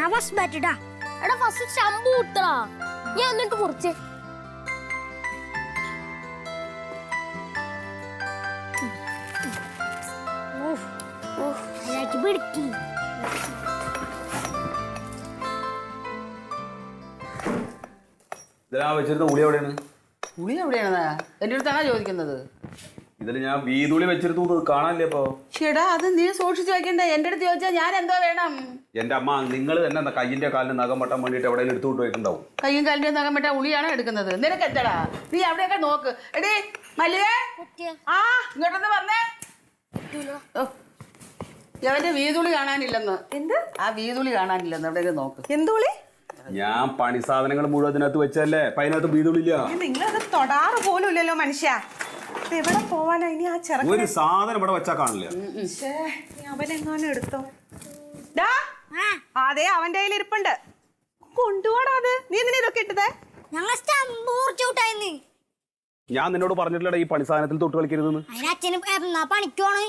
ഞാൻ ഫസ്റ്റ് ബാറ്റിട്ടാ എടാ ഫസ്റ്റ് ശമ്പു കുത്തടാ. ഞാൻ എന്നിട്ട് കുറച്ച് പിടിക്കി. വെച്ചിരുന്ന ഉളി എവിടെയാണ്? ഉളി എവിടെയാണ്? എന്റെ അടുത്താണ് ചോദിക്കുന്നത്? ഇതിൽ ഞാൻ വീതുളി വെച്ചിരുന്നു കാണാനില്ലേ ഇപ്പൊ? ചേടാ അത് നീ സൂക്ഷിച്ചു വെക്കണ്ടേ? എന്റെ അടുത്ത് ചോദിച്ചാൽ ഞാൻ എന്തോ വേണം. എന്റെ അമ്മ നിങ്ങൾ തന്നെ കയ്യിന്റെ കാലിന് നഖം വെട്ടാൻ വേണ്ടിട്ട് എവിടെയെങ്കിലും എടുത്തു കൊണ്ടുപോയിട്ടുണ്ടാവും കയ്യും കാലിന്റെ നഖം വെട്ടാ ഉളിയാണോ എടുക്കുന്നത്? നിനക്ക് എത്തടാ. നീ അവിടെയൊക്കെ നോക്ക്. എടീ മല്ലികേ. ആ ഇങ്ങോട്ടൊന്ന് പറഞ്ഞേ. ഓ, അവന്റെ വീതുളി കാണാനില്ലെന്ന്. എന്ത്? ആ വീതുളി കാണാനില്ലെന്ന്. എവിടെയൊക്കെ നോക്ക്. എന്തുളി? ഞാൻ പണി സാധനങ്ങൾ മുഴുവൻ അതിനകത്ത് വെച്ചല്ലേ അപ്പൊ അതിനകത്ത് വീതുളില്ല. നിങ്ങളത് തൊടാറ് പോലും ഇല്ലല്ലോ മനുഷ്യ. എവിടെ പോവാനാ? ഇനി ആ ചെറുക്കൻ ഒരു സാധനം ഇവിടെ വെച്ചാ കാണില്ല. ശ്ശേ, ഇനി അവനെങ്ങാനും എടുത്തോ? ഡാ അതെ അവന്റെ കയ്യിൽ ഇരിപ്പുണ്ട്. കൊണ്ടുപോടാ അത്. നീ എന്തിനാ ഇതൊക്കെ ഇട്ടത്? ഞങ്ങൾ ഞാൻ നിന്നോട് പറഞ്ഞിട്ടില്ലടാ ഈ പണി സാധനത്തിൽ തൊട്ട് കളിക്കരുതെന്ന്. അതിന് അച്ഛന് എന്നാ പണിക്കോണ്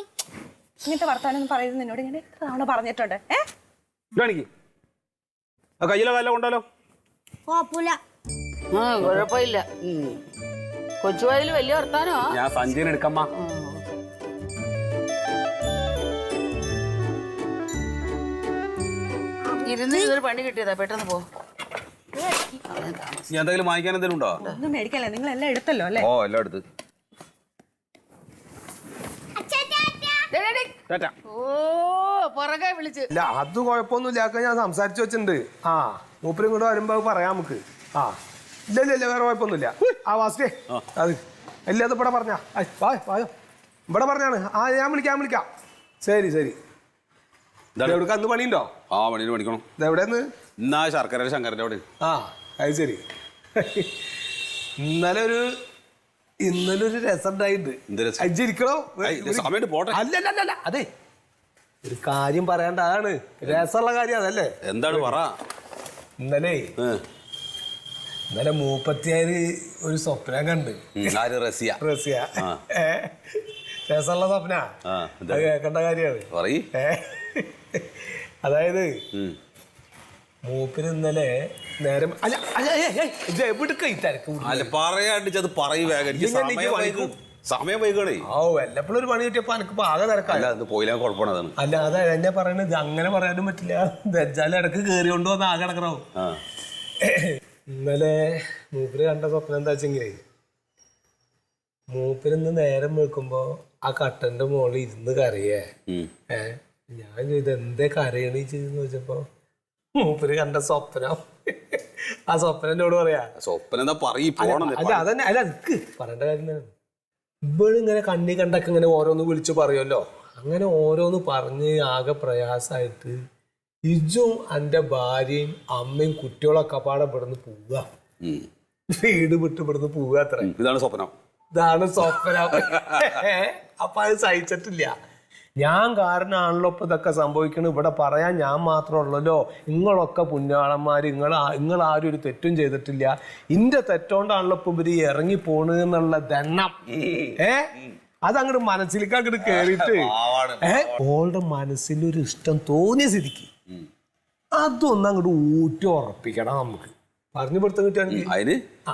ഇങ്ങനത്തെ വർത്താനം പറയുന്നത് നിന്നോട്. ഞാൻ എത്ര തവണ പറഞ്ഞിട്ടുണ്ട്. ഏ? കാണിക്ക് ആ കയ്യിലെ കാലം കൊണ്ടാലോ കുഴപ്പമില്ല ആ കുഴപ്പമില്ല. കൊച്ചുവായിൽ വലിയ വർത്താനോ ഞാൻ സഞ്ജയൻ എടുക്കമ്മ. ഇരുന്ന് ഇതൊരു പണി കിട്ടിയതാ പെട്ടെന്ന് പോ. ഞാൻ എന്തെങ്കിലും വാങ്ങിക്കാൻ എന്തെങ്കിലും ഉണ്ടോ? ഒന്നും മേടിക്കല്ലേ നിങ്ങൾ എല്ലാം എടുത്തല്ലോ അല്ലേ? ഓ എല്ലാം എടുത്ത്. ഓ പുറകെ വിളിച്ച്. ഇല്ല അത് കുഴപ്പമൊന്നുമില്ല. ഞാൻ സംസാരിച്ചു വെച്ചിട്ടുണ്ട്. ആ മൂപ്പരും കൂടെ വരുമ്പോ പറയാം നമുക്ക്. ആ. ഇല്ല ഇല്ല ഇല്ല വേറെ കുഴപ്പമൊന്നുമില്ല. ആ വാസ്റ്റേ അത് ഇല്ല അത് ഇവിടെ പറഞ്ഞാ. വായ വായോ ഇവിടെ പറഞ്ഞാണ്. ആ ഞാൻ വിളിക്കാം വിളിക്കാം. ശരി ശരി. എവിടെ അന്ന് പണിയുണ്ടോ? ആ പണി പണിക്കണം. ഇത് എവിടെന്ന് എന്നാ ശർക്കര ശങ്കരന്റെ അവിടെ. ആ അത് ശരി. ഇന്നലെ ഒരു ഇന്നലെ ഒരു രസം ഉണ്ടായിട്ടുണ്ട് എന്ത് രസം? അജ്ജിരിക്കണോ ഐ, ഇത് സമയമായിട്ട് പോട്ടെ. അല്ല അല്ല അല്ല, അല്ല. അതെ. ഒരു കാര്യം പറയണ്ട അതാണ്. രസമുള്ള കാര്യം അതല്ലേ? എന്താണ് പറ? ഇന്നലെ ഏ. ഇന്നലെ മൂപ്പത്തിയാര് ഒരു സ്വപ്നം കണ്ട്. ആര്? റസിയ. റസിയ. രസമുള്ള സ്വപ്ന? അത് കേൾക്കേണ്ട കാര്യമാണ്. അതായത് മൂപ്പിന് മൂപ്പര് ഇന്നലെ നേരം അല്ല അല്ല ഏയ്, ഏയ്, ഇത് എവിടുക്ക ഈ തിരക്ക് അല്ല പറയാണ്ട് അത് പറയും വേഗം. സമയം വൈകണേ ഓ വല്ലപ്പോഴും ഒരു പണി കിട്ടിയപ്പോ എനിക്ക് ആകെ തിരക്കല്ല അല്ല അത് പോയില്ല കുഴപ്പമാണ് അതാണ്. അല്ല അതാ എന്നെ പറയണത്. അങ്ങനെ പറയാനും പറ്റില്ല. ഇടയ്ക്ക് കേറി കൊണ്ടുവന്ന് ആകെ കിടക്കണോ ഇന്നലെ മൂപ്പര് കണ്ട സ്വപ്നം എന്താ വെച്ചെങ്കിലേ മൂപ്പര് ഇന്ന് നേരം വെക്കുമ്പോ ആ കട്ടന്റെ മുകളിൽ ഇരുന്ന് കരയേ. ഏ ഞാൻ ഇത് എന്തേ കരയണീ? ചെയ്തെന്ന് വെച്ചപ്പോ മൂപ്പര് കണ്ട സ്വപ്നം. ആ സ്വപ്നം എന്നോട് പറയാ. സ്വപ്നം എന്താ പറയും അല്ല അതന്നെ അല്ല നിക്ക് പറയേണ്ട കാര്യം തന്നെ ഇവളിങ്ങനെ കണ്ണി കണ്ടൊക്കെ ഇങ്ങനെ ഓരോന്ന് വിളിച്ചു പറയുമല്ലോ. അങ്ങനെ ഓരോന്ന് പറഞ്ഞ് ആകെ പ്രയാസമായിട്ട് ഇജും എന്റെ ഭാര്യയും അമ്മയും കുട്ടികളൊക്കെ പാടെ ഇവിടുന്ന് പോവുക. വീട് വിട്ട് ഇവിടുന്ന് പോവുക അത്ര. ഇതാണ് സ്വപ്നം. ഇതാണ് സ്വപ്നം. അപ്പൊ അത് സഹിച്ചിട്ടില്ല. ഞാൻ കാരണമാണല്ലോ ഇപ്പൊ ഇതൊക്കെ സംഭവിക്കണത് ഇവിടെ പറയാൻ ഞാൻ മാത്രമുള്ളല്ലോ നിങ്ങളൊക്കെ പുണ്യാളന്മാർ നിങ്ങൾ നിങ്ങൾ ആരും ഒരു തെറ്റും ചെയ്തിട്ടില്ല. ഇന്റെ തെറ്റോണ്ടാണല്ലോ ഇപ്പൊ ഇവർ ഇറങ്ങി പോണെന്നുള്ള ദണ്ണം ഏ? അതങ്ങോട്ട് മനസ്സിലേക്ക് അങ്ങോട്ട് കേറിയിട്ട്. ഓളുടെ മനസ്സിലൊരു ഇഷ്ടം തോന്നിയ സ്ഥിതിക്ക്. അതൊന്നും അങ്ങോട്ട് ഊറ്റി ഉറപ്പിക്കണം നമുക്ക്. പറഞ്ഞു പിടുത്തം കിട്ടുകയാണെങ്കിൽ അതിന്? ആ.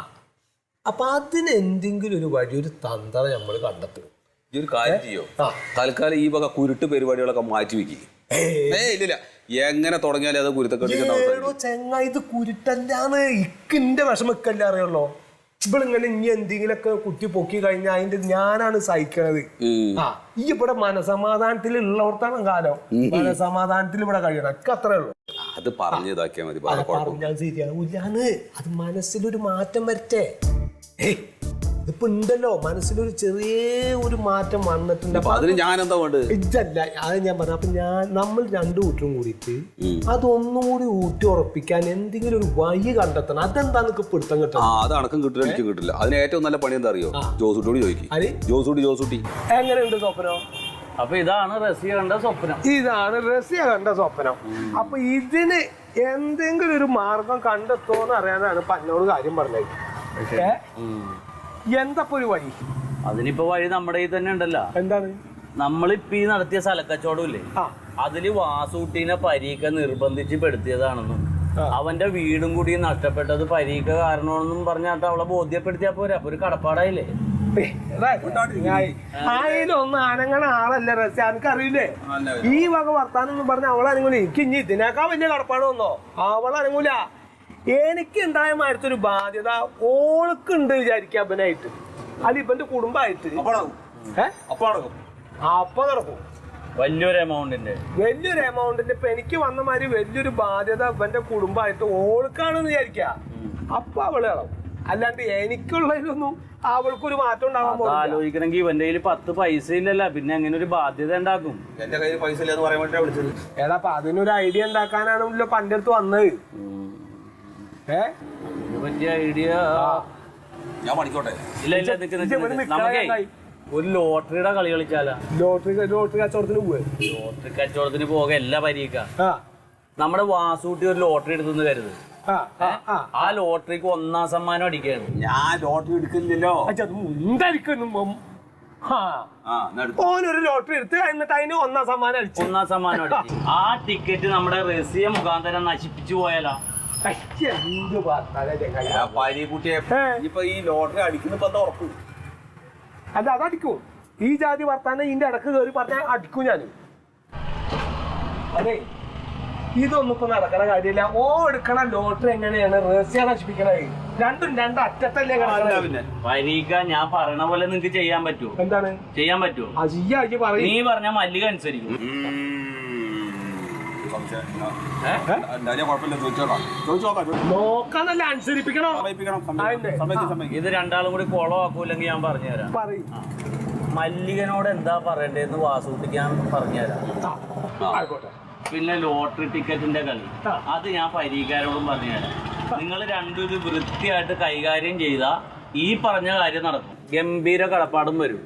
അപ്പൊ അതിന് എന്തെങ്കിലും ഒരു വഴി ഒരു തന്ത്രം നമ്മൾ കണ്ടെത്തണം ഈ ഒരു കാര്യം ചെയ്യോ? ആ. തൽക്കാലം ഈ വക കുരുട്ട് പരിപാടികളൊക്കെ മാറ്റി വെക്കി. ഏ. ഇല്ലില്ല. എങ്ങനെ തുടങ്ങിയാലേ അത് കുരുത്തക്കെട്ടിക്കുന്ന ഏടോ ചെങ്ങ ഇത് കുരുട്ടല്ലാന്ന്. ഇക്കിന്റെ വിഷമക്കല്ല അറിയുള്ളോ. ഇവളിങ്ങനെ ഇനി എന്തെങ്കിലുമൊക്കെ കുത്തി പൊക്കി കഴിഞ്ഞാൽ അതിന്റെ ഞാനാണ് സഹിക്കണത്. ആ ഈ ഇവിടെ മനസമാധാനത്തിൽ ഉള്ളവർത്താണ് കാലം മനസമാധാനത്തിൽ ഇവിടെ കഴിയണം. ഒക്കെ അത്രേ ഉള്ളൂ. അത് പറഞ്ഞു ഇതാക്കിയാൽ മതി അത് വേറെ കുഴപ്പം പറഞ്ഞാൽ ശരിയാവൂലാന്ന് അത് മനസ്സിലൊരു മാറ്റം വരട്ടെ. ഏയ്. ഇതിപ്പോ ഉണ്ടല്ലോ മനസ്സിലൊരു ചെറിയ ഒരു മാറ്റം വന്നിട്ടുണ്ട്. അപ്പൊ അതിന് ഞാൻ എന്താ വേണ്ടത്? ഇതല്ല അത് ഞാൻ പറഞ്ഞു അപ്പൊ ഞാൻ നമ്മൾ രണ്ടു കൂട്ടരും കൂടിയിട്ട് അതൊന്നും കൂടി ഊറ്റി ഉറപ്പിക്കാൻ എന്തെങ്കിലും ഒരു വഴി കണ്ടെത്തണം. അതെന്താ നിനക്ക് പിടുത്തം ആ കിട്ടണം അത് അണക്കം കിട്ടില്ല എനിക്ക് കിട്ടില്ല. അതിന് ഏറ്റവും നല്ല പണി എന്താ അറിയോ? ജോസൂട്ടിയോട് ചോദിക്കും? ജോസൂട്ടി ജോസൂട്ടി. എങ്ങനെയുണ്ട് സ്വപ്നം? അപ്പൊ ഇതാണ് റസിയ കണ്ട സ്വപ്നം. ഇതാണ് കണ്ട സ്വപ്നം. അപ്പൊ ഇതിന് എന്തെങ്കിലും ഒരു മാർഗം കണ്ടെത്തുമെന്ന് അറിയാനാണ് പന്നോട് കാര്യം പറഞ്ഞത്? എന്തപ്പോ ഒരു വഴി? അതിനിപ്പോ വഴി നമ്മുടെ ഈ തന്നെ ഉണ്ടല്ലോ. എന്താണ്? നമ്മളിപ്പോ ഈ നടത്തിയ സ്ഥലക്കച്ചവടം ഇല്ലേ അതിൽ വാസൂട്ടീനെ പരീക്ക നിർബന്ധിച്ച് പെടുത്തിയതാണെന്നും അവന്റെ വീടും കൂടി നഷ്ടപ്പെട്ടത് പരീക്ക കാരണമെന്നും പറഞ്ഞാട്ട് അവളെ ബോധ്യപ്പെടുത്തിയാ പോരാ. അപ്പൊ ഒരു കടപ്പാടായില്ലേ? ആയിലൊന്നും അനങ്ങണ ആളല്ല റസ്യ. എനിക്കറിയില്ലേ? ഈ വക വർത്താനം എന്ന് പറഞ്ഞ അവളനങ്ങൂല എനിക്ക് ഇനി ഇതിനേക്കാൾ വലിയ കടപ്പാട് വന്നോ? അവളനങ്ങൂല എനിക്ക് ഉണ്ടായ മരത്തൊരു ബാധ്യത ഓൾക്കുണ്ട് വിചാരിക്കുക അവനായിട്ട് അത് ഇവന്റെ കുടുംബമായിട്ട്. അപ്പൊ നടക്കും. വലിയൊരു എമൗണ്ടിന്റെ വലിയൊരു എമൗണ്ടിന്റെ ഇപ്പൊ എനിക്ക് വന്ന മാതിരി വലിയൊരു ബാധ്യത ഇവന്റെ കുടുംബമായിട്ട് ഓൾക്കാണെന്ന് വിചാരിക്ക. അപ്പൊ അവൾ ഇളവും. അല്ലാണ്ട് എനിക്കുള്ളതിലൊന്നും അവൾക്കൊരു മാറ്റം ഉണ്ടാവാൻ ആലോചിക്കണമെങ്കിൽ ഇവന്റെ കയ്യിൽ പത്ത് പൈസ ഇല്ലല്ല. പിന്നെ അങ്ങനെ ഒരു ബാധ്യത ഉണ്ടാക്കും. എന്റെ കയ്യിൽ പൈസ ഇല്ലെന്ന് പറയാൻ വേണ്ടി വിളിച്ചത്. ഏതാ അപ്പൊ അതിനൊരു ഐഡിയ ഉണ്ടാക്കാനാണല്ലോ പന്റെ അടുത്ത് വന്നത്. ഏ? ഇത് പറ്റിയ ഐഡിയ ഞാൻ ഇല്ല ഇല്ല നമുക്കേ ഒരു ലോട്ടറിയുടെ കളി കളിക്കാലോ ലോട്ടറി ലോട്ടറി കച്ചവടത്തിന് പോവേ? ലോട്ടറി കച്ചവടത്തിന് പോകെ എല്ലാ പരീക്ക. ആ. നമ്മുടെ വാസൂട്ടി ഒരു ലോട്ടറി എടുത്തെന്ന് കരുത്. ആ ആ ആ. ആ ലോട്ടറിക്ക് ഒന്നാം സമ്മാനം അടിക്കുകയാണ്. ഞാൻ ലോട്ടറി എടുക്കുന്നില്ലല്ലോ. എന്തായിരിക്കും. ഓനൊരു ലോട്ടറി എടുത്ത് എന്നിട്ട് അതിന് ഒന്നാം സമ്മാനം അടിച്ചു. ഒന്നാം സമ്മാനം അടിച്ചു. ആ ടിക്കറ്റ് നമ്മുടെ റസിയ മുഖാന്തരം നശിപ്പിച്ചു പോയാലോ അത്. ഇപ്പൊ ഈ ലോട്ടറി അടിക്കുന്ന ഇപ്പൊ എന്താ അല്ല അതടിക്കും. ഈ ജാതി വർത്താനം ഇതിന്റെ ഇടയ്ക്ക് കയറി പറഞ്ഞാൽ അടിക്കും ഞാൻ അതെ. ഇതൊന്നും ഇപ്പൊ നടക്കണ കാര്യമില്ല. ഓ എടുക്കണ ലോട്ടറി എങ്ങനെയാണ് റേസ്യ നശിപ്പിക്കണത്? രണ്ടും രണ്ട് അറ്റത്തല്ലേ വരിക കിടക്കണത്. പരീക്ക ഞാൻ പറയണ പോലെ നിങ്ങക്ക് ചെയ്യാൻ പറ്റുമോ എന്താണ്? ചെയ്യാൻ പറ്റുമോ അജിയ അജി പറയും. നീ പറഞ്ഞ മല്ലിക അനുസരിക്കും. നോക്കാന്നല്ല അനുസരിപ്പിക്കണോ? ഇത് രണ്ടാളും കൂടി കുളമാക്കൂല്ലെങ്കിൽ ഞാൻ പറഞ്ഞുതരാം പറയും. മല്ലികനോട് എന്താ പറയണ്ടേന്ന് വാസൂട്ടിക്കാൻ പറഞ്ഞു പറഞ്ഞുതരാം ആയിക്കോട്ടെ. പിന്നെ ലോട്ടറി ടിക്കറ്റിന്റെ കളി. അത് ഞാൻ പരീക്കാരോടും പറഞ്ഞുതരാം നിങ്ങൾ രണ്ടും ഇത് വൃത്തിയായിട്ട് കൈകാര്യം ചെയ്താ ഈ പറഞ്ഞ കാര്യം നടക്കും. ഗംഭീര കടപ്പാടും വരും.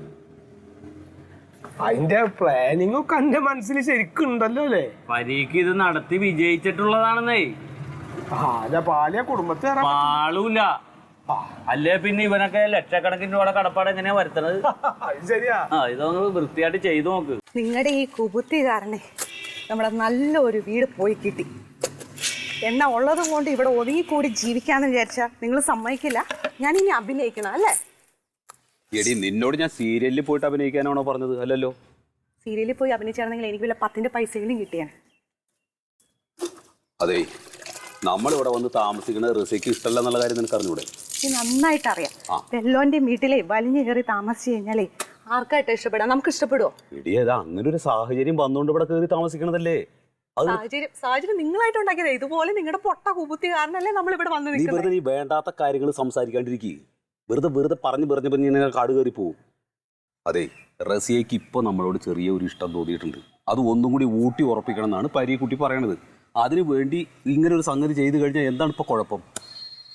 അതിന്റെ പ്ലാനിങ് ഒക്കെ എന്റെ മനസ്സിൽ ശരിക്കും ഉണ്ടല്ലോ അല്ലേ? പരീക്ക് ഇത് നടത്തി വിജയിച്ചിട്ടുള്ളതാണെന്നേ. പാലിയ കുടുംബത്തെ പാളൂല. അല്ലേ പിന്നെ ഇവനൊക്കെ ലക്ഷക്കണക്കിന് രൂപയുടെ കടപ്പാട് എങ്ങനെയാ വരുത്തണത്? അത് ശരിയാ. ആ ഇതൊന്ന് വൃത്തിയായിട്ട് ചെയ്തു നോക്ക്. നിങ്ങളുടെ ഈ കുബുത്തി കാരണേ നമ്മളെ നല്ലൊരു വീട് പോയി കിട്ടി. എണ്ണ ഉള്ളത് കൊണ്ട് ഇവിടെ ഒതുങ്ങിക്കൂടി ജീവിക്കാന്ന് വിചാരിച്ചാൽ നിങ്ങൾ സമ്മതിക്കില്ല? ഞാൻ ഇനി അഭിനയിക്കണം അല്ലേ? എടി നിന്നോട് ഞാൻ സീരിയലിൽ പോയിട്ട് അഭിനയിക്കാനാണോ പറഞ്ഞത്? അല്ലല്ലോ. സീരിയലിൽ പോയി അഭിനയിച്ചാണെങ്കിൽ എനിക്ക് വല്ല പത്തിന്റെ പൈസയിലും കിട്ടിയാണ് അതെ നമ്മളിവിടെ വന്ന് താമസിക്കുന്ന റിസയ്ക്ക് ഇഷ്ടമല്ല എന്നുള്ള കാര്യം നിനക്ക് അറിഞ്ഞൂടെ? എനിക്ക് നന്നായിട്ട് അറിയാം. വെല്ലോന്റെ വീട്ടിലെ വലിഞ്ഞു കയറി താമസിച്ചു കഴിഞ്ഞാലേ ആർക്കായിട്ട് ഇഷ്ടപ്പെടാം? നമുക്ക് ഇഷ്ടപ്പെടുവോ ഇടിയതാ അങ്ങനെ ഒരു സാഹചര്യം വന്നുകൊണ്ട് ഇവിടെ കയറി താമസിക്കണതല്ലേ? സാഹചര്യം സാഹചര്യം നിങ്ങളായിട്ട് ഉണ്ടാക്കിയത് ഇതുപോലെ നിങ്ങളുടെ പൊട്ട കുപുത്തി കാരണല്ലേ നമ്മൾ ഇവിടെ വന്ന് നീ വെറുതെ നീ വേണ്ടാത്ത കാര്യങ്ങൾ സംസാരിക്കാണ്ടിരിക്കുക വെറുതെ വെറുതെ പറഞ്ഞു പറഞ്ഞു പറഞ്ഞ് ഇങ്ങനെ കാട് കയറി പോവും. അതെ റസിയയ്ക്ക് ഇപ്പോൾ നമ്മളോട് ചെറിയ ഒരു ഇഷ്ടം തോന്നിയിട്ടുണ്ട്. അത് ഒന്നും കൂടി ഊട്ടി ഉറപ്പിക്കണം എന്നാണ് പരീക്കുട്ടി പറയണത്. അതിനു വേണ്ടി ഇങ്ങനെ ഒരു സംഗതി ചെയ്തു കഴിഞ്ഞാൽ എന്താണ് ഇപ്പോൾ കുഴപ്പം?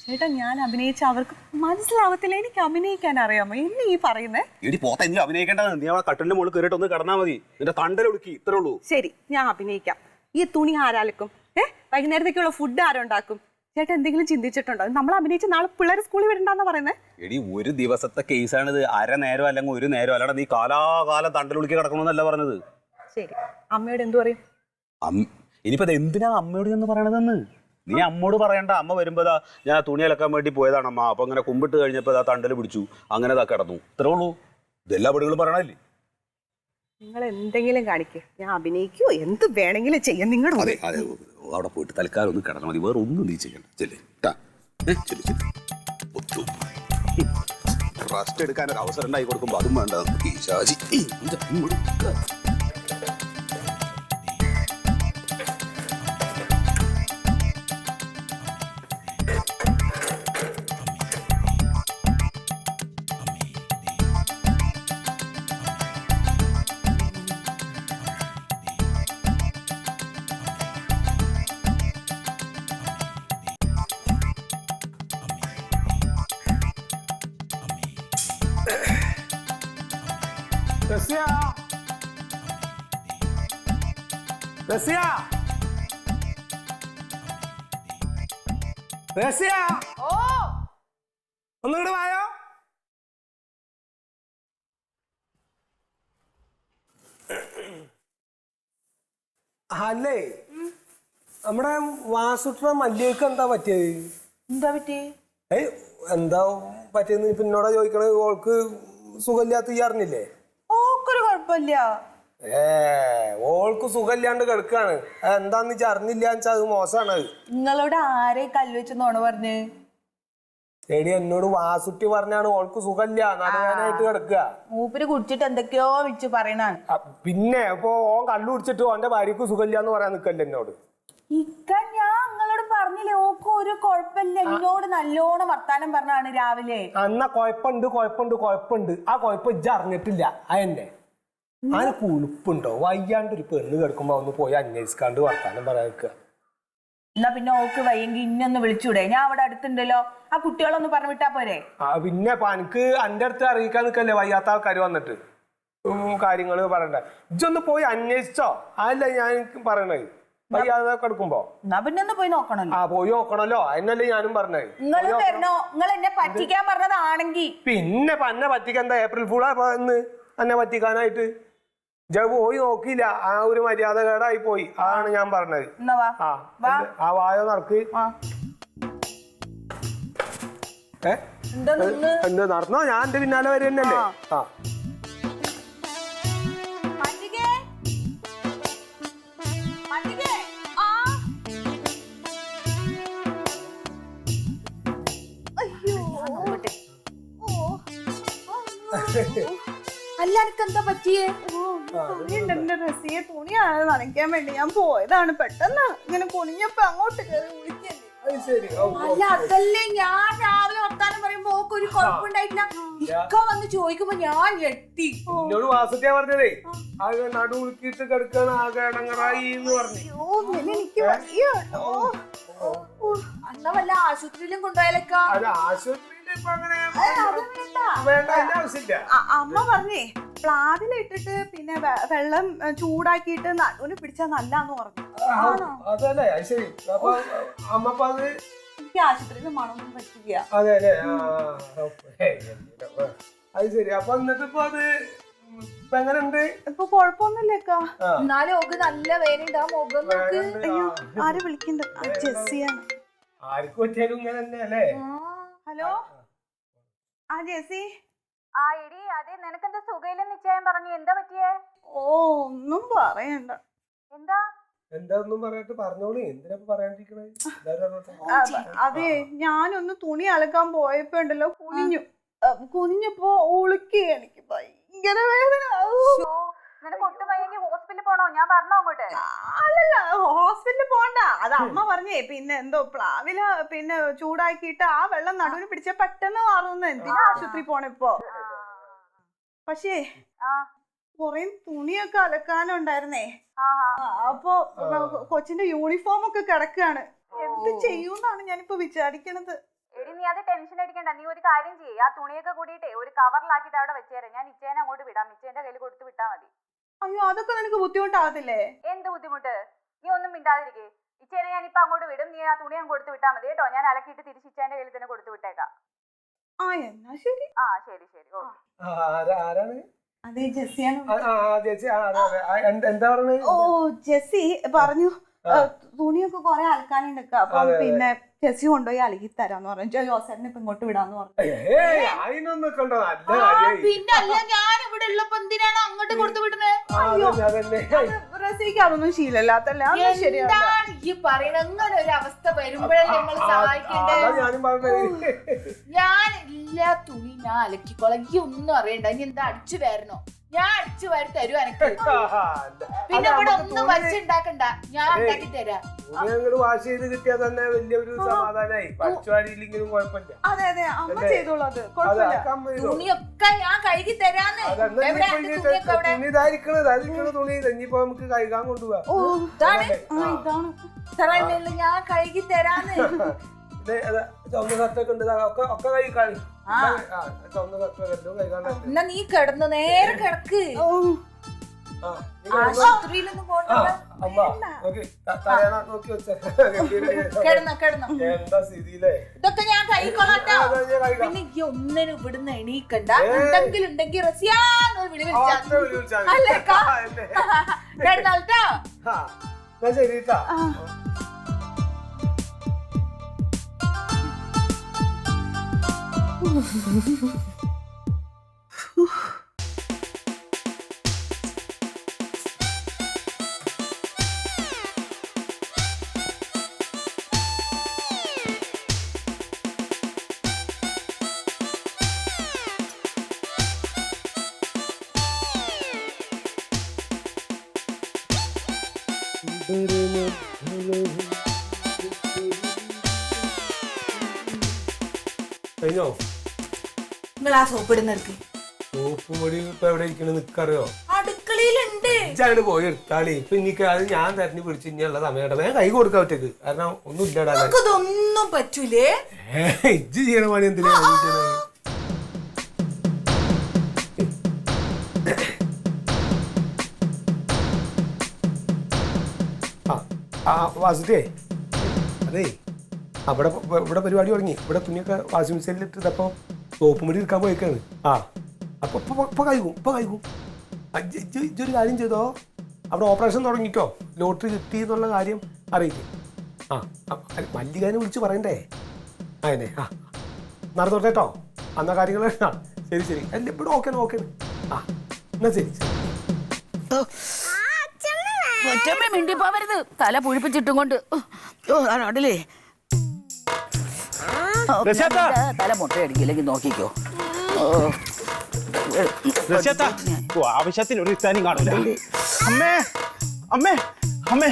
ചേട്ടാ ഞാൻ അഭിനയിച്ച അവർക്ക് മനസ്സിലാവത്തില്ല. എനിക്ക് അഭിനയിക്കാൻ അറിയാമോ? എന്നെ ഈ പറയുന്നേ? എടി പോത്ത നീ അഭിനയിക്കേണ്ടത്? നീ അവിടെ കട്ടലിന്റെ മുകളിൽ കയറിയിട്ട് ഒന്ന് കിടന്നാൽ മതി. നിന്റെ തണ്ടലൊടുക്കി ഇത്രേ ഉള്ളൂ. ശരി ഞാൻ അഭിനയിക്കാം. ഈ തുണി ആരാലക്കും? ഏഹ് വൈകുന്നേരത്തേക്കുള്ള ഫുഡ് ആരുണ്ടാക്കും? ചേട്ടാ എന്തെങ്കിലും ചിന്തിച്ചിട്ടുണ്ടോ? നമ്മൾ അഭിനയിച്ച നാളെ പിള്ളേർ സ്കൂളിൽ വിടണ്ടെന്നാ പറയുന്നത് എടി ഒരു ദിവസത്തെ കേസാണിത്. അര നേരം അല്ലെങ്കിൽ ഒരു നേരം അല്ലാതെ നീ കാലാകാലം തണ്ടലൊടുക്കി കിടക്കണമെന്നല്ല പറഞ്ഞത്. ശരി. അമ്മയോട് എന്തു പറയും? ഇനിയിപ്പോ എന്തിനാ അമ്മയോട് എന്ന് പറയണതെന്ന്? നീ അമ്മോട് പറയണ്ട. അമ്മ വരുമ്പോ ദാ ഞാൻ തുണി അലക്കാൻ വേണ്ടി പോയതാണ് അമ്മ. അപ്പൊ അങ്ങനെ കുമ്പിട്ട് കഴിഞ്ഞപ്പോ തണ്ടൽ പിടിച്ചു. അങ്ങനെ ഇതാ കിടന്നു. ഇത്രേ ഉള്ളൂ. ഇതെല്ലാ പടികളും പറയണല്ലേ? നിങ്ങൾ എന്തെങ്കിലും കാണിക്കേ. ഞാൻ അഭിനയിക്കോ? എന്ത് വേണമെങ്കിലും ചെയ്യാം. നിങ്ങളുടെ അതെ അതെ. അവിടെ പോയിട്ട് തൽക്കാലം ഒന്ന് കിടന്നാൽ മതി. വേറെ ഒന്നും നീ ചെയ്യണ്ട. ചെല്ലേ. റെസ്റ്റ് എടുക്കാൻ ഒരു അവസരം ഉണ്ടായി കൊടുക്കുമ്പോ അതും വേണ്ട. നമുക്ക് ഈ. റസ്യ. റസ്യ. റസ്യ. ഓ. ഒന്നുകൂടെ വായോ? അല്ലേ? നമ്മുടെ വാസുട്ട മല്ലികക്ക് എന്താ പറ്റിയത് എന്താ പറ്റി ഏയ് എന്താ പറ്റിയെന്ന് പിന്നോടാ ചോദിക്കണത് ഓൾക്ക് സുഖമില്ലാത്ത ഈ അറിഞ്ഞില്ലേ? കുഴപ്പമില്ല. ഏ ഓൾക്ക് സുഖമില്ലാണ്ട് കിടക്കാണ്. എന്താന്ന് വെച്ചാൽ അറിഞ്ഞില്ല വെച്ചാൽ അത് മോശമാണ് അത്. നിങ്ങളോട് ആരെ കല്ല് നോണ പറഞ്ഞ്? എടി എന്നോട് വാസുട്ടി പറഞ്ഞാണ് ഓൾക്ക് സുഖമില്ല. നടുവേനായിട്ട് കിടക്കുക. മൂപ്പര് കുടിച്ചിട്ട് എന്തൊക്കെയോ വിളിച്ച് പറയണാണ്. പിന്നെ ഇപ്പൊ ഓൻ കള്ളു കുടിച്ചിട്ട് ഓന്റെ ഭാര്യക്ക് സുഖമില്ല എന്ന് പറയാൻ നിക്കല്ലേ എന്നോട്. ഇക്ക ഞാൻ നിങ്ങളോട് പറഞ്ഞില്ലേ ഓക്ക് ഒരു കുഴപ്പമില്ല. എന്നോട് നല്ലോണം വർത്താനം പറഞ്ഞാണ് രാവിലെ. അന്ന കൊഴപ്പുണ്ട് കൊഴപ്പുണ്ട് കൊഴപ്പുണ്ട് ആ കൊഴപ്പം ഇജ്ജ് അറിഞ്ഞിട്ടില്ല. അതെന്നെ അതിന് കുളിപ്പുണ്ടോ വയ്യാണ്ട് ഒരു പെണ്ണ് കിടക്കുമ്പോ ഒന്ന് പോയി അന്വേഷിക്കാണ്ട് വർത്താനം പറയാൻ നിൽക്കുക. എന്നാ പിന്നെ ഓക്ക് വയ്യെങ്കിൽ ഇന്നൊന്ന് വിളിച്ചൂടെ? ഞാൻ അവിടെ അടുത്തുണ്ടല്ലോ. ആ കുട്ടികളൊന്ന് പറഞ്ഞു വിട്ടാ പോരെ? ആ പിന്നെ ഇപ്പൊ എനിക്ക് അന്റെ അടുത്ത് അറിയിക്കാൻ നിൽക്കല്ലേ വയ്യാത്ത ആൾക്കാർ വന്നിട്ട്? കാര്യങ്ങൾ പറയണ്ട? ഇതൊന്ന് പോയി അന്വേഷിച്ചോ. അല്ല ഞാൻ പറയണേ. വയ്യാതെ കിടക്കുമ്പോ. എന്നാ പിന്നെ ഒന്ന് പോയി നോക്കണല്ലോ. ആ പോയി നോക്കണല്ലോ. അതിനല്ലേ ഞാനും പറഞ്ഞത് നിങ്ങൾ വരണോ? നിങ്ങൾ എന്നെ പറ്റിക്കാൻ പറഞ്ഞതാണെങ്കിൽ പിന്നെ പന്നെ പറ്റിക്കാൻ എന്താ? ഏപ്രിൽ ഫുൾ എന്ന് ഇന്ന്? എന്നെ പറ്റിക്കാനായിട്ട്? ഇജ്ജ് പോയി നോക്കിയില്ല. ആ ഒരു മര്യാദ കേടായി പോയി. അതാണ് ഞാൻ പറഞ്ഞത്. ആ? ആ വായോ നടക്ക്. എന്താ നടന്നോ? ഞാൻ എന്റെ പിന്നാലെ വരെ തന്നെയല്ലേ ആ. അല്ല എനിക്ക് എന്താ പറ്റിയേ? തുണിയുണ്ട് എന്റെ റസിയെ തുണിയാണ് നനയ്ക്കാൻ വേണ്ടി? ഞാൻ പോയതാണ് പെട്ടെന്ന് ഇങ്ങനെ കുനിഞ്ഞപ്പോ അങ്ങോട്ട് കയറി വിളിക്കല്ലേ. അല്ല അതല്ലേ ഞാൻ രാവിലെ വർത്താനം പറയുമ്പോ ഓക്ക് ഒരു കുഴപ്പമുണ്ടായിട്ടില്ല ഇക്ക വന്ന് ചോദിക്കുമ്പോ ഞാൻ ഞെട്ടി. എന്നോട് വാസത്തെ പറഞ്ഞതേ ആകെ നടു ഉളുക്കിയിട്ട് കിടക്കാണ് ആകെ ഇടങ്ങറായി എന്ന് പറഞ്ഞു. എനിക്ക് അന്ന വല്ല ആശുപത്രിയിലും കൊണ്ടുപോയാലൊക്കെ? അല്ല ആശുപത്രിയിൽ ഇപ്പൊ അങ്ങനെ വേണ്ട. ആവശ്യമില്ല. അമ്മ പറഞ്ഞേ പ്ലാവിലിട്ടിട്ട് പിന്നെ വെ- വെള്ളം ഏ, ചൂടാക്കിയിട്ട് നടുവിന് പിടിച്ചാൽ നല്ലാന്ന് പറഞ്ഞു. ആ, അതല്ലേ അത് ശരി. അപ്പൊ അമ്മപ്പ അത് എനിക്ക് ആശുപത്രിയിൽ മണമൊന്നും പറ്റില്ല. അതെ അല്ലേ ആ, ആ, ഹേയ്, എന്തിനാ? അത് ശരി. അപ്പൊ എന്നിട്ട് ഇപ്പൊ അത് ഇപ്പൊ എങ്ങനെയുണ്ട്? ഇപ്പൊ കുഴപ്പമൊന്നുമില്ലേക്കാ ആ, എന്നാലും ഓക്ക് നല്ല വേനുണ്ട് ആ മുഖം നോക്ക്. വേഗണ്ട്. ആ, ആര് വിളിക്കണ്ട? ആ, ജെസ്സിയാണ്. ആർക്ക് പറ്റിയാലും ഇങ്ങനെ തന്നെ അല്ലേ ഹലോ? ആ ജെസ്സി? ആ എടി അതെ നിനക്കെന്താ സുഖയില്ലെന്ന് നിശ്ചയം പറഞ്ഞു. എന്താ പറ്റിയേ? ഓ ഒന്നും പറയണ്ട. എന്താ? പറഞ്ഞോളി. എന്തിനാ ഇപ്പൊ പറയാണ്ടിരിക്കണേ? അതെ ഞാനൊന്ന് തുണി അലക്കാൻ പോയപ്പോ ഉണ്ടല്ലോ കുനിഞ്ഞു. കുനിഞ്ഞപ്പോ ഉളുക്കി എനിക്ക് ഭയങ്കര വേദന. ഷോ നിനക്ക് ഒട്ടും വയ്യെങ്കിൽ ഹോസ്പിറ്റലിൽ പോണോ? ഞാൻ പറഞ്ഞോ അങ്ങോട്ട്? അല്ലല്ല ഹോസ്പിറ്റലിൽ പോണ്ട. അത് അമ്മ പറഞ്ഞേ പിന്നെ എന്തോ പ്ലാവില പിന്നെ ചൂടാക്കിയിട്ട് ആ വെള്ളം നടുവിന് പിടിച്ച പെട്ടെന്ന് മാറുന്നു എന്തിനാ ആശുപത്രി പോണ പോണിപ്പോ പക്ഷേ കൊറേ തുണിയൊക്കെ അലക്കാനുണ്ടായിരുന്നേ. അപ്പൊ കൊച്ചിന്റെ യൂണിഫോം ഒക്കെ കിടക്കാണ്. എന്ത് ചെയ്യൂന്നാണ് ഞാനിപ്പോ വിചാരിക്കണത്. എടി നീ അത് ടെൻഷൻ അടിക്കണ്ട. നീ ഒരു കാര്യം ചെയ്യേ. ആ തുണിയൊക്കെ കൂടിയിട്ടേ ഒരു കവറിലാക്കിയിട്ട് അവിടെ വെച്ചേരെ. ഞാൻ ഇച്ചേനെ അങ്ങോട്ട് വിടാം. ഇച്ചേന്റെ കയ്യിൽ കൊടുത്ത് വിട്ടാ മതി. അയ്യോ അതൊക്കെ നിനക്ക് ബുദ്ധിമുട്ടാവത്തില്ലേ? എന്ത് ബുദ്ധിമുട്ട്? നീ ഒന്നും മിണ്ടാതിരിക്കേ. ഇച്ചേനെ ഞാൻ ഇപ്പൊ അങ്ങോട്ട് വിടും. നീ ആ തുണി ഞാൻ കൊടുത്തു വിട്ടാ മതി കേട്ടോ. ഞാൻ അലക്കിയിട്ട് തിരിച്ച് ഇച്ചേന്റെ കയ്യിൽ തന്നെ കൊടുത്തു വിട്ടേക്കാം. ആ എന്നാ ശരി. ആ ശരി ശരി. ആ, ആരാ- ആരാണ്? അതെ ജെസ്സിയാണ് ആ, ആ, ആ, ആ, അതെ, അതെ. എന്താ പറഞ്ഞത് ഓ ജെസ്സി പറഞ്ഞു. തുണിയൊക്കെ കൊറേ അലക്കാനുണ്ട് അപ്പൊ പിന്നെ ജെസ്സി കൊണ്ടുപോയി അലക്കി തരാന്ന് പറഞ്ഞു. ജോസേട്ടനെ ഇപ്പൊ ഇങ്ങോട്ട് വിടാന്ന് പറഞ്ഞു. ഏയ് അതിനൊന്നും കാര്യായി പിന്നെ അല്ല ഞാൻ ഇവിടെ ഉള്ളപ്പോ എന്തിനാണ് അങ്ങോട്ട് കൊടുത്തു വിടുന്നത് അത് ശരിയാണ് എന്താണ് ഈ പറയണ അങ്ങനെ ഒരു അവസ്ഥ വരുമ്പോഴല്ലേ നമ്മൾ സഹായിക്കേണ്ടത്? ഞാൻ എല്ലാ തുണി ഞാൻ അലക്കിക്കോളാം. ഈ ഒന്നും അറിയണ്ട. ഇനി എന്താ അടിച്ചു വരണോ? ഞാൻ അടിച്ചു വാരി തരും എനിക്ക്. പിന്നെ ഇവിടെ ഒന്നും വച്ചുണ്ടാക്കണ്ട ഞാൻ ഉണ്ടാക്കി തരാം. വാഷ് ചെയ്ത് കിട്ടിയാൽ തന്നെ വലിയൊരു സമാധാനമായി പഠിച്ചുവാരിയില്ലെങ്കിലും കുഴപ്പമില്ല. അതെ അതെ അമ്മ? ചെയ്തോളൂ അത്. തുണിയൊക്കെ ഞാൻ കഴുകി തരാന്ന്. തുണി ഇനിയിപ്പോ നമുക്ക് കഴുകാൻ കൊണ്ടുപോവാ. ഞാൻ കഴുകി തരാന്ന്. ഒക്കെ ഒക്കെ എന്നാ നീ കിടന്നു നേരെ കിടക്ക്? ആശുപത്രിയിലൊന്നും ഇതൊക്കെ ഞാൻ കൈ ആ, അതാ ഞാൻ കഴുകാം. പിന്നെ ഈ ഒന്നിനും ഇവിടുന്ന് എണീക്കണ്ട. ഉണ്ടെങ്കിൽ ഉണ്ടെങ്കിൽ റസിയാന്ന് വിളി വിളിച്ചാ. ഒറ്റ വിളി വിളിച്ചാ മതി. അല്ലേ, കാ? കിടന്നോട്ടോ. ആ, എന്നാ ശരി കേട്ടാ കഴിഞ്ഞോ നിങ്ങൾ ആ സോപ്പ് ഇടുന്നെടുക്ക് സോപ്പ് പൊടി ഇപ്പൊ എവിടെ ഇരിക്കണ നിക്കറിയോ അടുക്കളയിലുണ്ട്. ഇജ്ജാണ് പോയി എടുത്താളി. ഇപ്പൊ എനിക്ക് അത് ഞാൻ തെരഞ്ഞു പിടിച്ച് ഇനിയുള്ള സമയമായിട്ട് ഞാൻ കൈ കൊടുക്കാൻ ഒറ്റയ്ക്ക് കാരണം ഒന്നും ഇല്ലടാ നമുക്കിതൊന്നും പറ്റൂലേ? ഇജ്ജ് ചെയ്യണ പണി എന്തിനാ ആ വാസുട്ടേ അതേ അവിടെ ഇവിടെ പരിപാടി തുടങ്ങി. ഇവിടെ തുണിയൊക്കെ വാഷിംഗ് മെഷീനിൽ ഇട്ടപ്പോൾ സോപ്പ് മുടി എടുക്കാൻ പോയേക്കാണ്. ആ അപ്പൊ ഇപ്പൊ ഇപ്പൊ കഴിക്കും ഇപ്പൊ കഴിക്കും ആ, ഇജ്ജൊരു കാര്യം ചെയ്തോ? അവിടെ ഓപ്പറേഷൻ തുടങ്ങിക്കോ. ലോട്ടറി കിട്ടി എന്നുള്ള കാര്യം അറിയിക്കും. ആ ആ, മല്ലികാനെ വിളിച്ച് പറയണ്ടേ? ആ എന്നെ ആ. നടന്നോട്ടെ കേട്ടോ അന്ന കാര്യങ്ങൾ ആ ശരി ശരി. അല്ല ഇവിടെ ഓക്കെ ഓക്കെ ആ എന്നാ ശരി ഒറ്റമ്മ മിണ്ടി പോവരുത് തല പുഴിപ്പിച്ചിട്ടും കൊണ്ട്. ഓ അടിലേ തല മുട്ടയടിക്കില്ലെങ്കിൽ നോക്കിക്കോ. ഓ ആവശ്യത്തിന് ഒരു ഇത്താനും കാണൂല. അമ്മേ അമ്മേ അമ്മേ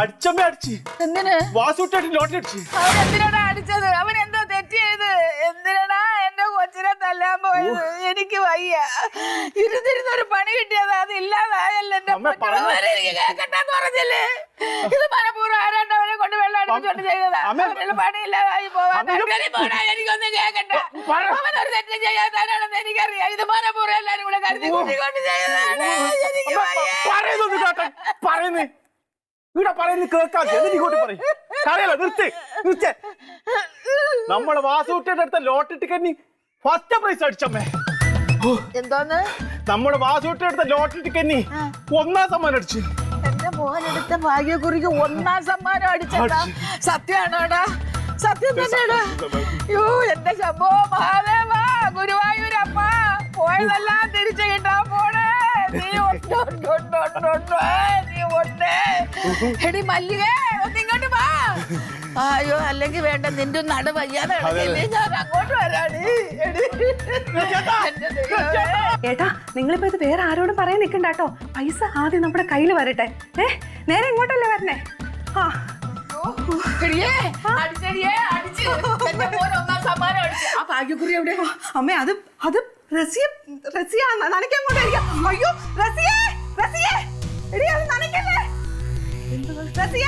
അടിച്ചമ്മേ അടിച്ച്. എന്തിന്? വാസൂട്ടായിട്ട് ലോട്ടറി അടിച്ച്. അവൻ എന്തിനാടാ അടിച്ചത്? അവൻ എന്തോ തെറ്റ് ചെയ്ത്. എന്തിനാടാ? തല്ലാൻ പോയത് എനിക്ക് വയ്യ. ഇരുന്നിരുന്ന് ഒരു പണി കിട്ടിയത് അത് ഇല്ലാതായല്ലോ എന്റെ എനിക്ക് കേൾക്കണ്ടെന്ന് പറഞ്ഞില്ലേ? ഇത് മനപൂർവം ആരാണ്ടവനെ കൊണ്ട് വെള്ളം അടിപ്പിച്ചോണ്ട് ചെയ്തതാ. അമ്മ- അവനുള്ള പണി ഇല്ലാതായി പോവാൻ എനിക്കൊന്നും കേൾക്കണ്ട അവനൊരു തെറ്റ് ചെയ്യാത്താനാണെന്ന് എനിക്കറിയാം. ഇത് മനപൂർവം എല്ലാരും കൂടെ കരുതി കൂട്ടിക്കൊണ്ട് ചെയ്തതാണ്. എനിക്ക് വയ്യ. ഇവിടെ പറയുന്നത് കേൾക്കാതെ എന്നിട്ട് ഇങ്ങോട്ട് പറയും? കരയല്ല നിർത്തി നിർത്തേ. നമ്മളെ വാസുട്ടിയുടെ അടുത്ത ലോട്ടറി ടിക്കറ്റിന് ഫസ്റ്റ് പ്രൈസ് അടിച്ചമ്മേ. എന്തോന്ന്? നമ്മുടെ വാസൂട്ടിയുടെ എടുത്ത ലോട്ടറി ടിക്കറ്റിന് ഒന്നാം സമ്മാനം അടിച്ചു. എന്റെ മോനെടുത്ത ഭാഗ്യക്കുറിക്ക് ഒന്നാം സമ്മാനം അടിച്ചടാ സത്യമാണോടാ സത്യം തന്നെയാണ് യോ എന്റെ ശംഭോ മഹാദേവ ഗുരുവായൂരപ്പ പോയതെല്ലാം തിരിച്ചു കിട്ടാൻ പോണേ. എടി മല്ലികേ ഒന്ന് ഇങ്ങോട്ട് വാ. അയ്യോ അല്ലെങ്കിൽ വേണ്ട നിന്റെ നട വയ്യാതെ? ഞാൻ അങ്ങോട്ട് വരാടി. ഏട്ടാ നിങ്ങളിപ്പോ ഇത് വേറെ ആരോടും പറയാൻ നിൽക്കണ്ട കേട്ടോ. പൈസ ആദ്യം നമ്മുടെ കയ്യിൽ വരട്ടെ. ഏ നേരെ ഇങ്ങോട്ടല്ലേ വരണേ? ആ. അമ്മേ അത് അത് റസിയ റസിയ നനയ്ക്കാൻ കൊണ്ടായിരിക്കാം അയ്യോ റസിയേ റസിയേ. എടി അത് നനയ്ക്കല്ലേ? റസിയ.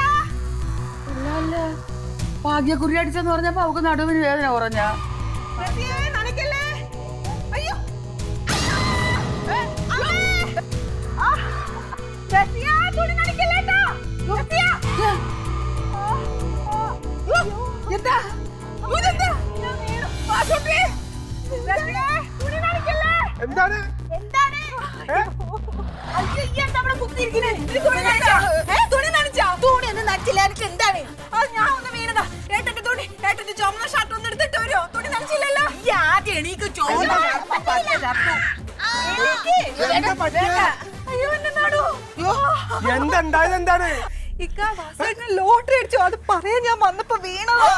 ഭാഗ്യക്കുറി അടിച്ചെന്ന് പറഞ്ഞപ്പോ അവക്ക് നടുവിന് വേദന കുറഞ്ഞ. റസിയേ നനയ്ക്കല്ലേ? അയ്യോ. റസിയ, തുണി നനയ്ക്കല്ലേ. റസിയ. എന്താ? ഇതെന്താ വാസുട്ടി. റസിയേ. എന്താണ്? എന്താണ്? അയ്യോ, ഈ എന്താ അവിടെ കുത്തിയിരിക്കുന്നെ? തുണി നനച്ചാ? തുണി നനച്ചാ? തുണി ഒന്നും നനച്ചില്ല എനിക്ക് എന്താണ്? അത് ഞാൻ ഒന്ന് വീണതാ. ഏട്ടന്റെ തുണി ഏട്ടന്റെ ചുമന്ന ഷർട്ട് ഒന്ന് എടുത്തിട്ട് വരുമോ തുണി നനച്ചില്ലല്ലോ? ഈ ആദ്യം എണീക്ക് ചോദിച്ചു അയ്യോ എന്നെ നടു. എന്താണ്? ലോട്ടറി അടിച്ചു? അത് പറയാൻ ഞാൻ വന്നപ്പോ വീണതാ.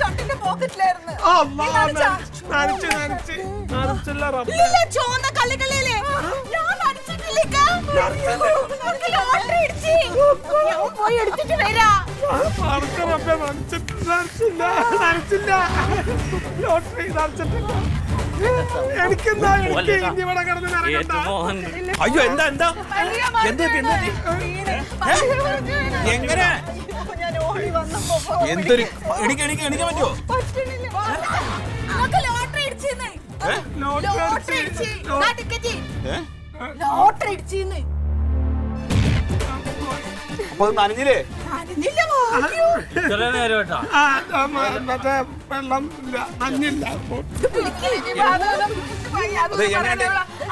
ഷർട്ടിന്റെ പോക്കറ്റിലായിരുന്നു. ഇല്ല ചുവന്ന ഞാൻ പോയി എടുത്തിട്ട് വരാം. ലോട്ടറി നനച്ചിട്ടില്ല. എനിക്കെന്താ? എനിക്ക് ഇനി ഇവിടെ കിടന്ന് നനക്കണ്ട. അയ്യോ എന്താ എന്താ? എന്താ പിന്നെ? എങ്ങനെ? ഞാൻ ഓടി വന്നപ്പോ എന്തൊരു എണിക്ക് എണിക്ക് എണിക്കാൻ പറ്റുമോ നനഞ്ഞില്ലേ? നനഞ്ഞില്ല വെള്ളം ഇല്ല നഞ്ഞില്ല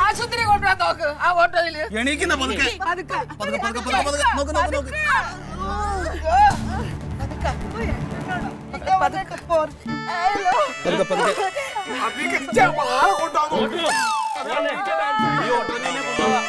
ആശുപത്രി കൊണ്ടുപോകാൻ നോക്ക് ആ ഓട്ടോയിൽ എണീക്കുന്ന പതുക്കെ പതുക്കെ. പതുക്കെ, പതുക്കെ, പതുക്കെ. നോക്ക്, നോക്ക്, നോക്ക്. പതുക്കെ. പതുക്കെ, പതുക്കെ. കൊണ്ടുവാ നോക്ക്. ഈ ഓട്ടോനെ കൊണ്ടുപോവാ